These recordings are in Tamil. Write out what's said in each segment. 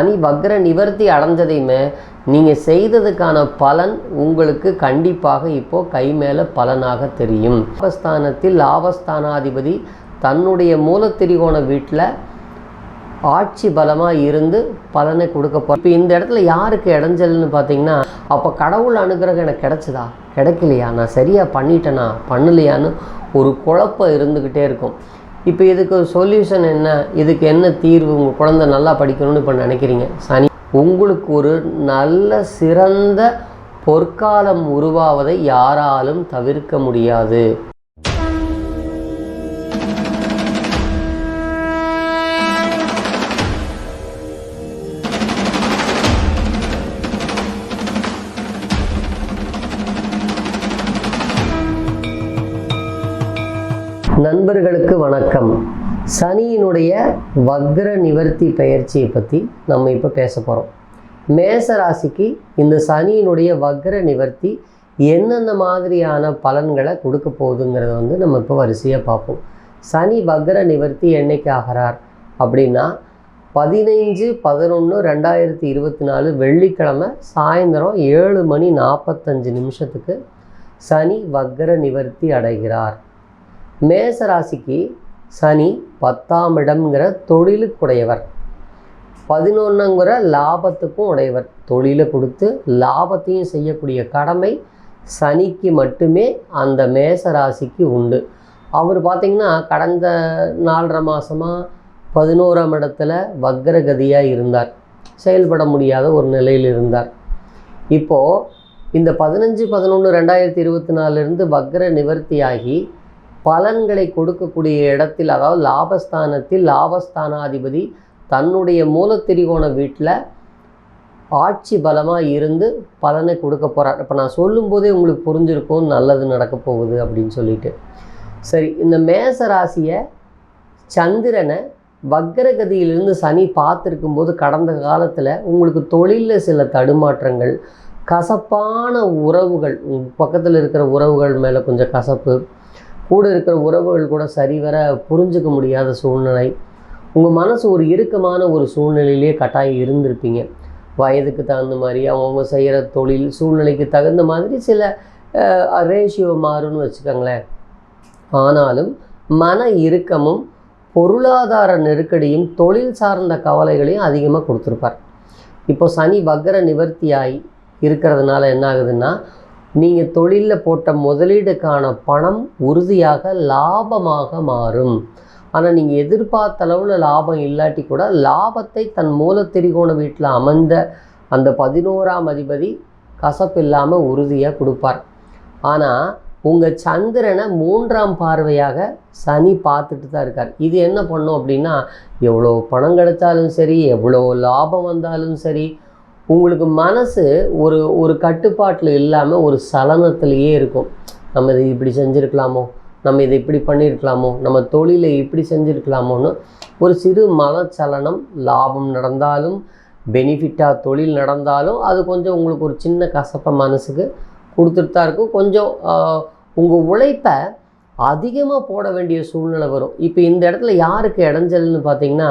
சனி வக்ர நிவர்த்தி அடைஞ்சதையுமே நீங்கள் செய்ததுக்கான பலன் உங்களுக்கு கண்டிப்பாக இப்போ கை மேலே பலனாக தெரியும். லாபஸ்தானத்தில் லாபஸ்தானாதிபதி தன்னுடைய மூலத்திரிகோண வீட்டில் ஆட்சி பலமாக இருந்து பலனை கொடுக்க போகிறோம் இப்போ இந்த இடத்துல யாருக்கு இடைஞ்சல்னு பார்த்தீங்கன்னா அப்போ கடவுள் அனுகிரகம் எனக்கு கிடைச்சதா? கிடைக்கலையா? நான் சரியாக பண்ணிட்டேனா? பண்ணலையான்னு ஒரு குழப்பம் இருந்துக்கிட்டே இருக்கும். இப்போ இதுக்கு சொல்யூஷன் என்ன? இதுக்கு என்ன தீர்வு? உங்கள் குழந்தை நல்லா படிக்கணும்னு இப்போ நினைக்கிறீங்க. சனி உங்களுக்கு ஒரு நல்ல சிறந்த பொற்காலம் உருவாவதை யாராலும் தவிர்க்க முடியாது. நண்பர்களுக்கு வணக்கம். சனியினுடைய வக்ர நிவர்த்தி பெயர்ச்சியை பற்றி நம்ம இப்போ பேச போகிறோம் மேச ராசிக்கு இந்த சனியினுடைய வக்ர நிவர்த்தி என்னென்ன மாதிரியான பலன்களை கொடுக்க போகுதுங்கிறத வந்து நம்ம இப்போ வரிசையாக பார்ப்போம். சனி வக்ர நிவர்த்தி என்னைக்கு ஆகிறார் அப்படின்னா பதினைஞ்சு பதினொன்று ரெண்டாயிரத்தி இருபத்தி நாலு வெள்ளிக்கிழமை சாயந்தரம் ஏழு மணி நாற்பத்தஞ்சு நிமிஷத்துக்கு சனி வக்ர நிவர்த்தி அடைகிறார். மேசராசிக்கு சனி பத்தாம் இடம்ங்கிற தொழிலுக்குடையவர். பதினொன்றுங்கிற லாபத்துக்கும் உடையவர். தொழிலை கொடுத்து லாபத்தையும் செய்யக்கூடிய கடமை சனிக்கு மட்டுமே அந்த மேச ராசிக்கு உண்டு. அவர் பார்த்திங்கன்னா கடந்த நாலரை மாதமாக பதினோராம் இடத்துல வக்ரகதியாக இருந்தார். செயல்பட முடியாத ஒரு நிலையில் இருந்தார். இப்போது இந்த பதினஞ்சு பதினொன்று ரெண்டாயிரத்தி இருபத்தி நாலுலேருந்து வக்ர நிவர்த்தியாகி பலன்களை கொடுக்கக்கூடிய இடத்தில் அதாவது லாபஸ்தானத்தில் லாபஸ்தானாதிபதி தன்னுடைய மூலத்திரிகோண வீட்டில் ஆட்சி பலமாக இருந்து பலனை கொடுக்க போகிறார் இப்போ நான் சொல்லும்போதே உங்களுக்கு புரிஞ்சிருக்கும் நல்லது நடக்க போகுது அப்படின்னு சொல்லிட்டு. சரி இந்த மேச ராசியை சந்திரனை வக்கரகதியிலிருந்து சனி பார்த்துருக்கும்போது கடந்த காலத்தில் உங்களுக்கு தொழிலில் சில தடுமாற்றங்கள் கசப்பான உறவுகள் பக்கத்தில் இருக்கிற உறவுகள் மேலே கொஞ்சம் கசப்பு கூட இருக்கிற உறவுகள் கூட சரிவர புரிஞ்சுக்க முடியாத சூழ்நிலை. உங்கள் மனசு ஒரு இறுக்கமான ஒரு சூழ்நிலையிலே கட்டாயம் இருந்திருப்பீங்க. வயதுக்கு தகுந்த மாதிரி அவங்கவுங்க செய்கிற தொழில் சூழ்நிலைக்கு தகுந்த மாதிரி சில ரேஷியோ மாறும்னு வச்சுக்கோங்களேன். ஆனாலும் மன இறுக்கமும் பொருளாதார நெருக்கடியும் தொழில் சார்ந்த கவலைகளையும் அதிகமாக கொடுத்துருப்பார். இப்போ சனி வக்ர நிவர்த்தியாகி இருக்கிறதுனால என்ன ஆகுதுன்னா நீங்கள் தொழிலில் போட்ட முதலீடுக்கான பணம் உறுதியாக லாபமாக மாறும். ஆனால் நீங்கள் எதிர்பார்த்த அளவில் லாபம் இல்லாட்டி கூட லாபத்தை தன் மூலத்திரிகோண வீட்டில் அமர்ந்த அந்த பதினோராம் அதிபதி கசப்பில்லாமல் உறுதியாக கொடுப்பார். ஆனால் உங்கள் சந்திரனை மூன்றாம் பார்வையாக சனி பார்த்துட்டு தான் இருக்கார். இது என்ன பண்ணும் அப்படின்னா எவ்வளோ பணம் கிடைச்சாலும் சரி எவ்வளோ லாபம் வந்தாலும் சரி உங்களுக்கு மனசு ஒரு ஒரு கட்டுப்பாட்டில் இல்லாமல் ஒரு சலனத்திலேயே இருக்கும். நம்ம இதை இப்படி செஞ்சுருக்கலாமோ? நம்ம இதை இப்படி பண்ணியிருக்கலாமோ நம்ம தொழிலை இப்படி செஞ்சுருக்கலாமோன்னு ஒரு சிறு மனச்சலனம் லாபம் நடந்தாலும் பெனிஃபிட்டாக தொழில் நடந்தாலும் அது கொஞ்சம் உங்களுக்கு ஒரு சின்ன கசப்பை மனசுக்கு கொடுத்துட்டு தான் இருக்கும். கொஞ்சம் உங்கள் உழைப்பை அதிகமாக போட வேண்டிய சூழ்நிலை வரும். இப்போ இந்த இடத்துல யாருக்கு இடைஞ்சல்னு பார்த்தீங்கன்னா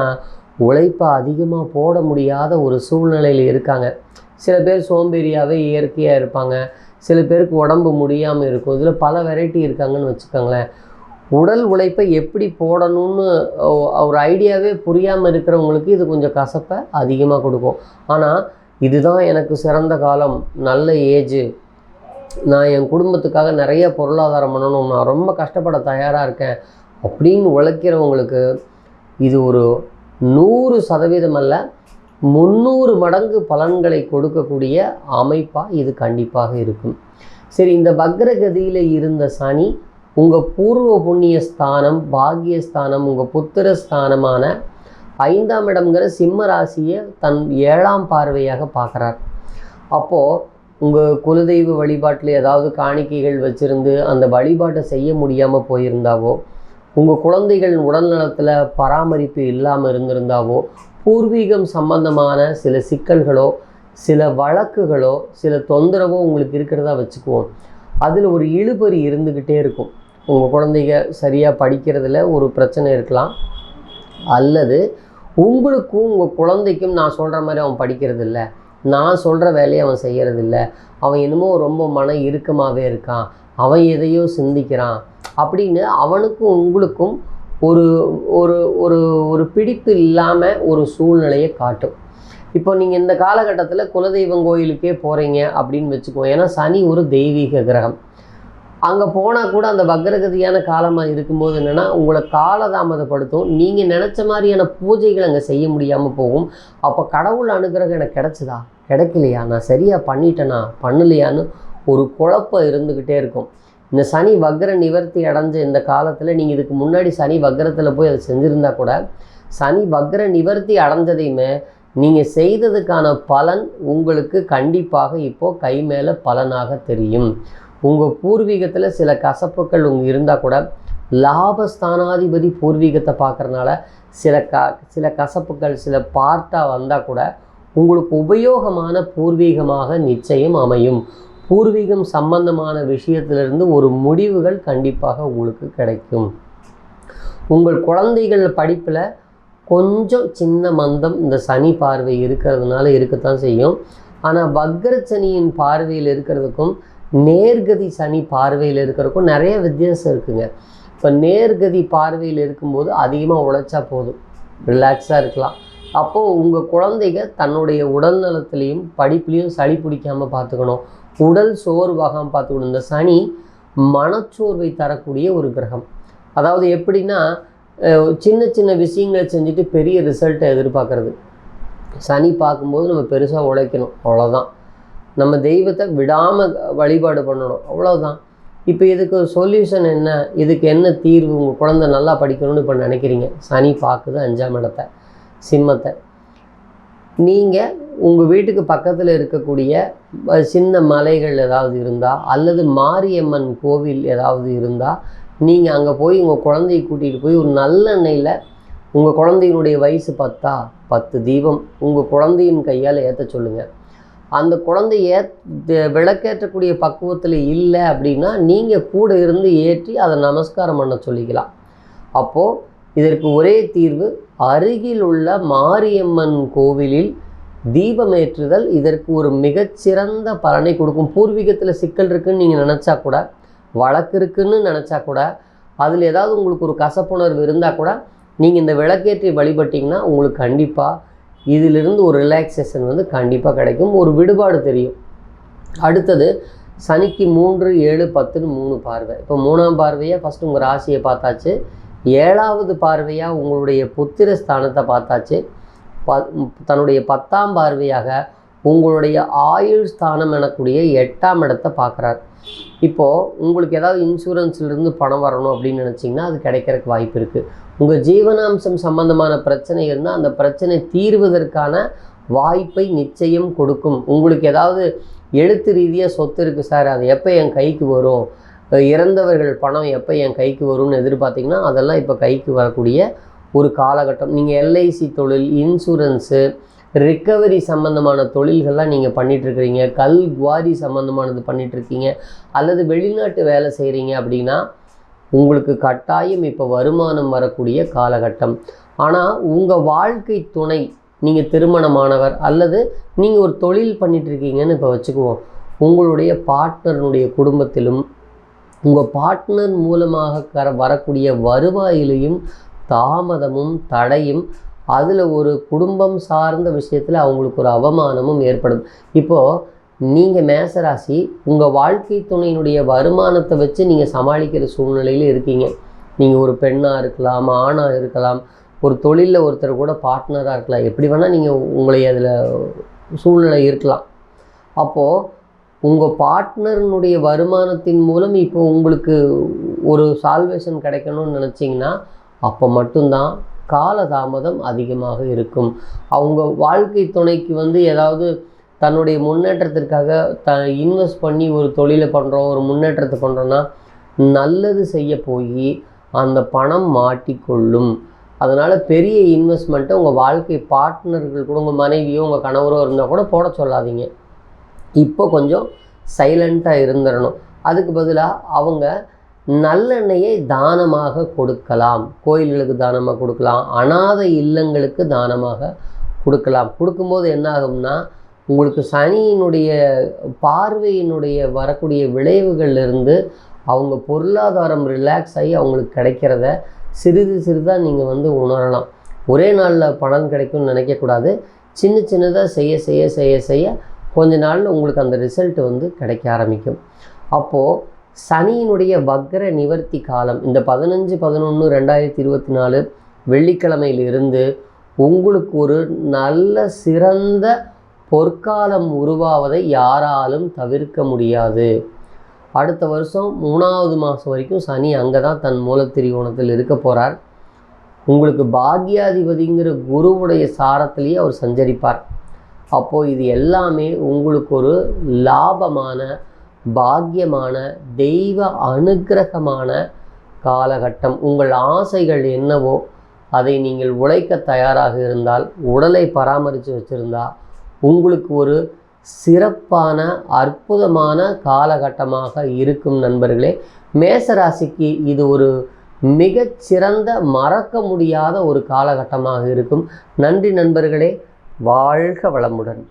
உழைப்பை அதிகமாக போட முடியாத ஒரு சூழ்நிலையில் இருக்காங்க. சில பேர் சோம்பேறியாகவே இயற்கையாக இருப்பாங்க. சில பேருக்கு உடம்பு முடியாமல் இருக்கும். இதில் பல வெரைட்டி இருக்காங்கன்னு வச்சுக்கோங்களேன். உடல் உழைப்பை எப்படி போடணும்னு ஒரு ஐடியாவே புரியாமல் இருக்கிறவங்களுக்கு இது கொஞ்சம் கசப்பை அதிகமாக கொடுக்கும். ஆனால் இதுதான் எனக்கு சிறந்த காலம். நல்ல ஏஜு நான் என் குடும்பத்துக்காக நிறைய பொருளாதாரம் பண்ணணும். நான் ரொம்ப கஷ்டப்பட தயாராக இருக்கேன். அப்படின்னு உழைக்கிறவங்களுக்கு இது ஒரு நூறு சதவீதம் அல்ல முந்நூறு மடங்கு பலன்களை கொடுக்கக்கூடிய அமைப்பாக இது கண்டிப்பாக இருக்கும். சரி இந்த பக்ரகதியில் இருந்த சனி உங்கள் பூர்வ புண்ணிய ஸ்தானம் பாக்யஸ்தானம் உங்கள் புத்திர ஸ்தானமான ஐந்தாம் இடம்ங்கிற சிம்ம ராசியை தன் ஏழாம் பார்வையாக பார்க்குறார். அப்போது உங்கள் குலதெய்வ வழிபாட்டில் ஏதாவது காணிக்கைகள் வச்சுருந்து அந்த வழிபாட்டை செய்ய முடியாமல் போயிருந்தாவோ உங்கள் குழந்தைகள் உடல்நலத்தில் பராமரிப்பு இல்லாமல் இருந்திருந்தாவோ பூர்வீகம் சம்பந்தமான சில சிக்கல்களோ சில வழக்குகளோ சில தொந்தரவோ உங்களுக்கு இருக்கிறதா வச்சுக்குவோம். அதில் ஒரு இழுபறி இருந்துக்கிட்டே இருக்கும். உங்கள் குழந்தைங்க சரியாக படிக்கிறதுல ஒரு பிரச்சனை இருக்கலாம். அல்லது உங்களுக்கும் உங்கள் குழந்தைக்கும் நான் சொல்கிற மாதிரி அவன் படிக்கிறதில்ல. நான் சொல்கிற வேலையை அவன் செய்கிறதில்ல அவன் என்னமோ ரொம்ப மன இறுக்கமாகவே இருக்கான். அவன் எதையோ சிந்திக்கிறான். அப்படின்னு அவனுக்கும் உங்களுக்கும் ஒரு ஒரு ஒரு ஒரு பிடிப்பு இல்லாமல் ஒரு சூழ்நிலையை காட்டும். இப்போ நீங்கள் இந்த காலகட்டத்தில் குலதெய்வம் கோயிலுக்கே போகிறீங்க அப்படின்னு வச்சுக்குவோம் ஏன்னா சனி ஒரு தெய்வீக கிரகம். அங்கே போனால் கூட அந்த வக்ரகதியான காலமாக இருக்கும்போது என்னென்னா உங்களை காலதாமதப்படுத்தும். நீங்கள் நினச்ச மாதிரியான பூஜைகள் அங்கே செய்ய முடியாமல் போகும். அப்போ கடவுள் அனுகிரகம் எனக்கு கிடச்சிதா? கிடைக்கலையா? நான் சரியாக பண்ணிட்டேனா? பண்ணலையான்னு ஒரு குழப்பம் இருந்துக்கிட்டே இருக்கும். இந்த சனி வக்ர நிவர்த்தி அடைஞ்ச இந்த காலத்தில் நீங்கள் இதுக்கு முன்னாடி சனி வக்ரத்தில் போய் அதை செஞ்சுருந்தா கூட சனி வக்ர நிவர்த்தி அடைஞ்சதையுமே நீங்கள் செய்ததுக்கான பலன் உங்களுக்கு கண்டிப்பாக இப்போது கை மேலே பலனாக தெரியும். உங்கள் பூர்வீகத்தில் சில கசப்புகள் உங்கள் இருந்தால் கூட லாபஸ்தானாதிபதி பூர்வீகத்தை பார்க்குறனால சில க சில கசப்புகள் சில பார்ட்டாக வந்தால் கூட உங்களுக்கு உபயோகமான பூர்வீகமாக நிச்சயம் அமையும். பூர்வீகம் சம்பந்தமான விஷயத்திலிருந்து ஒரு முடிவுகள் கண்டிப்பாக உங்களுக்கு கிடைக்கும். உங்கள் குழந்தைகள் படிப்பில் கொஞ்சம் சின்ன மந்தம் இந்த சனி பார்வை இருக்கிறதுனால இருக்கத்தான் செய்யும். ஆனால் வக்ர சனியின் பார்வையில் இருக்கிறதுக்கும் நேர்கதி சனி பார்வையில் இருக்கிறதுக்கும் நிறைய வித்தியாசம் இருக்குங்க. இப்போ நேர்கதி பார்வையில் இருக்கும்போது அதிகமாக உழைச்சா போதும். ரிலாக்ஸாக இருக்கலாம். அப்போது உங்கள் குழந்தைங்க தன்னுடைய உடல் நலத்துலேயும் படிப்புலேயும் சளி பிடிக்காமல் பார்த்துக்கணும். உடல் சோர்வாகாமல் பார்த்துக்கணும். இந்த சனி மனச்சோர்வை தரக்கூடிய ஒரு கிரகம். அதாவது எப்படின்னா சின்ன சின்ன விஷயங்களை செஞ்சுட்டு பெரிய ரிசல்ட்டை எதிர்பார்க்கறது. சனி பார்க்கும்போது நம்ம பெருசாக உழைக்கணும். அவ்வளோதான் நம்ம தெய்வத்தை விடாமல் வழிபாடு பண்ணணும். அவ்வளோதான் இப்போ இதுக்கு சொல்யூஷன் என்ன? இதுக்கு என்ன தீர்வு? உங்கள் குழந்தை நல்லா படிக்கணும்னு இப்போ நினைக்கிறீங்க. சனி பார்க்குது அஞ்சாம் இடத்தை சிம்மத்தை. நீங்கள் உங்கள் வீட்டுக்கு பக்கத்தில் இருக்கக்கூடிய சின்ன மலைகள் ஏதாவது இருந்தால் அல்லது மாரியம்மன் கோவில் ஏதாவது இருந்தால் நீங்கள் அங்கே போய் உங்கள் குழந்தையை கூட்டிகிட்டு போய் ஒரு நல்லெண்ணெயில் உங்கள் குழந்தையினுடைய வயசு பத்தா பத்து தீபம் உங்கள் குழந்தையின் கையால் ஏற்ற சொல்லுங்கள் அந்த குழந்தை ஏ விளக்கேற்றக்கூடிய பக்குவத்தில் இல்லை அப்படின்னா நீங்கள் கூட இருந்து ஏற்றி அதை நமஸ்காரம் பண்ண சொல்லிக்கலாம். அப்போது இதற்கு ஒரே தீர்வு அருகில் உள்ள மாரியம்மன் கோவிலில் தீபமேற்றுதல் இதற்கு ஒரு மிகச்சிறந்த பலனை கொடுக்கும். பூர்வீகத்தில் சிக்கல் இருக்குன்னு நீங்கள் நினச்சா கூட வழக்கு இருக்குன்னு நினச்சா கூட அதில் ஏதாவது உங்களுக்கு ஒரு கசப்புணர்வு இருந்தால் கூட நீங்கள் இந்த விளக்கேற்றி வழிபட்டிங்கன்னா உங்களுக்கு கண்டிப்பாக இதிலிருந்து ஒரு ரிலாக்ஸேஷன் வந்து கண்டிப்பாக கிடைக்கும். ஒரு விடுபாடு தெரியும். அடுத்தது சனிக்கு மூன்று ஏழு பத்துன்னு மூணு பார்வை. இப்போ மூணாம் பார்வையை ஃபஸ்ட்டு உங்கள் ராசியை பார்த்தாச்சு. ஏழாவது பார்வையாக உங்களுடைய புத்திர ஸ்தானத்தை பார்த்தாச்சு. ப தன்னுடைய பத்தாம் பார்வையாக உங்களுடைய ஆயுள் ஸ்தானம் எனக்கூடிய எட்டாம் இடத்தை பார்க்குறார். இப்போது உங்களுக்கு ஏதாவது இன்சூரன்ஸ்லேருந்து பணம் வரணும் அப்படின்னு நினச்சிங்கன்னா அது கிடைக்கிறதுக்கு வாய்ப்பு இருக்குது உங்கள் ஜீவனாம்சம் சம்பந்தமான பிரச்சனை இருந்தால் அந்த பிரச்சனை தீர்வதற்கான வாய்ப்பை நிச்சயம் கொடுக்கும். உங்களுக்கு ஏதாவது எழுத்து ரீதியாக சொத்து இருக்குது சார் அது எப்போ என் கைக்கு வரும்? இறந்தவர்கள் பணம் எப்போ என் கைக்கு வரும்னு எதிர்பார்த்தீங்கன்னா அதெல்லாம் இப்போ கைக்கு வரக்கூடிய ஒரு காலகட்டம். நீங்கள் எல்ஐசி தொழில் இன்சூரன்ஸு ரிக்கவரி சம்மந்தமான தொழில்கள்லாம் நீங்கள் பண்ணிகிட்ருக்கிறீங்க கல் குவாரி சம்மந்தமானது பண்ணிகிட்ருக்கீங்க அல்லது வெளிநாட்டு வேலை செய்கிறீங்க அப்படின்னா உங்களுக்கு கட்டாயம் இப்போ வருமானம் வரக்கூடிய காலகட்டம். ஆனால் உங்கள் வாழ்க்கை துணை நீங்கள் திருமணமானவர் அல்லது நீங்கள் ஒரு தொழில் பண்ணிகிட்ருக்கீங்கன்னு இப்போ வச்சுக்குவோம். உங்களுடைய பார்ட்னர்னுடைய குடும்பத்திலும் உங்கள் பார்ட்னர் மூலமாக கர வரக்கூடிய வருவாயிலையும் தாமதமும் தடையும் அதில் ஒரு குடும்பம் சார்ந்த விஷயத்தில் அவங்களுக்கு ஒரு அவமானமும் ஏற்படும். இப்போது நீங்கள் மேசராசி உங்கள் வாழ்க்கை துணையினுடைய வருமானத்தை வச்சு நீங்கள் சமாளிக்கிற சூழ்நிலையில் இருக்கீங்க. நீங்கள் ஒரு பெண்ணாக இருக்கலாம் ஆணாக இருக்கலாம் ஒரு தொழிலில் ஒருத்தர் கூட பார்ட்னராக இருக்கலாம். எப்படி வேணால் நீங்கள் உங்களை அதில் சூழ்நிலை இருக்கலாம். அப்போது உங்கள் பார்ட்னரினுடைய வருமானத்தின் மூலம் இப்போ உங்களுக்கு ஒரு சால்வேஷன் கிடைக்கணும்னு நினச்சிங்கன்னா அப்போ மட்டும்தான் காலதாமதம் அதிகமாக இருக்கும். அவங்க வாழ்க்கை துணைக்கு வந்து ஏதாவது தன்னுடைய முன்னேற்றத்திற்காக த இன்வெஸ்ட் பண்ணி ஒரு தொழிலை பண்ணுறோம் ஒரு முன்னேற்றத்தை பண்ணுறோன்னா நல்லது செய்ய போய் அந்த பணம் மாட்டிக்கொள்ளும். அதனால் பெரிய இன்வெஸ்ட்மெண்ட்டை உங்கள் வாழ்க்கை பார்ட்னர்கள் கூட உங்கள் மனைவியோ உங்கள் கணவரோ இருந்தால் கூட போட சொல்லாதீங்க. இப்போ கொஞ்சம் சைலண்ட்டாக இருந்துடணும் அதுக்கு பதிலாக அவங்க நல்லெண்ணெயை தானமாக கொடுக்கலாம். கோயில்களுக்கு தானமாக கொடுக்கலாம். அனாதை இல்லங்களுக்கு தானமாக கொடுக்கலாம். கொடுக்கும்போது என்ன ஆகும்னா உங்களுக்கு சனியினுடைய பார்வையினுடைய வரக்கூடிய விளைவுகள்லேருந்து அவங்க பொருளாதாரம் ரிலாக்ஸ் ஆகி அவங்களுக்கு கிடைக்கிறத சிறிது சிறிதாக நீங்கள் வந்து உணரலாம். ஒரே நாளில் பலன் கிடைக்கும்னு நினைக்கக்கூடாது. சின்ன சின்னதாக செய்ய செய்ய செய்ய செய்ய கொஞ்ச நாளில் உங்களுக்கு அந்த ரிசல்ட் வந்து கிடைக்க ஆரம்பிக்கும். அப்போது சனியினுடைய வக்ர நிவர்த்தி காலம் இந்த பதினஞ்சு பதினொன்று ரெண்டாயிரத்தி இருபத்தி நாலு வெள்ளிக்கிழமையிலிருந்து உங்களுக்கு ஒரு நல்ல சிறந்த பொற்காலம் உருவாவதை யாராலும் தவிர்க்க முடியாது. அடுத்த வருஷம் மூணாவது மாதம் வரைக்கும் சனி அங்கே தான் தன் மூலத்திரிகோணத்தில் இருக்க போகிறார் உங்களுக்கு பாக்யாதிபதிங்கிற குருவுடைய சாரத்திலேயே அவர் சஞ்சரிப்பார். அப்போது இது எல்லாமே உங்களுக்கு ஒரு லாபமான பாக்கியமான தெய்வ அனுக்கிரகமான காலகட்டம். உங்கள் ஆசைகள் என்னவோ அதை நீங்கள் உழைக்க தயாராக இருந்தால் உடலை பராமரித்து வச்சுருந்தா உங்களுக்கு ஒரு சிறப்பான அற்புதமான காலகட்டமாக இருக்கும் நண்பர்களே. மேசராசிக்கு இது ஒரு மிகச்சிறந்த மறக்க முடியாத ஒரு காலகட்டமாக இருக்கும். நன்றி நண்பர்களே. வாழ்க வளமுடன்.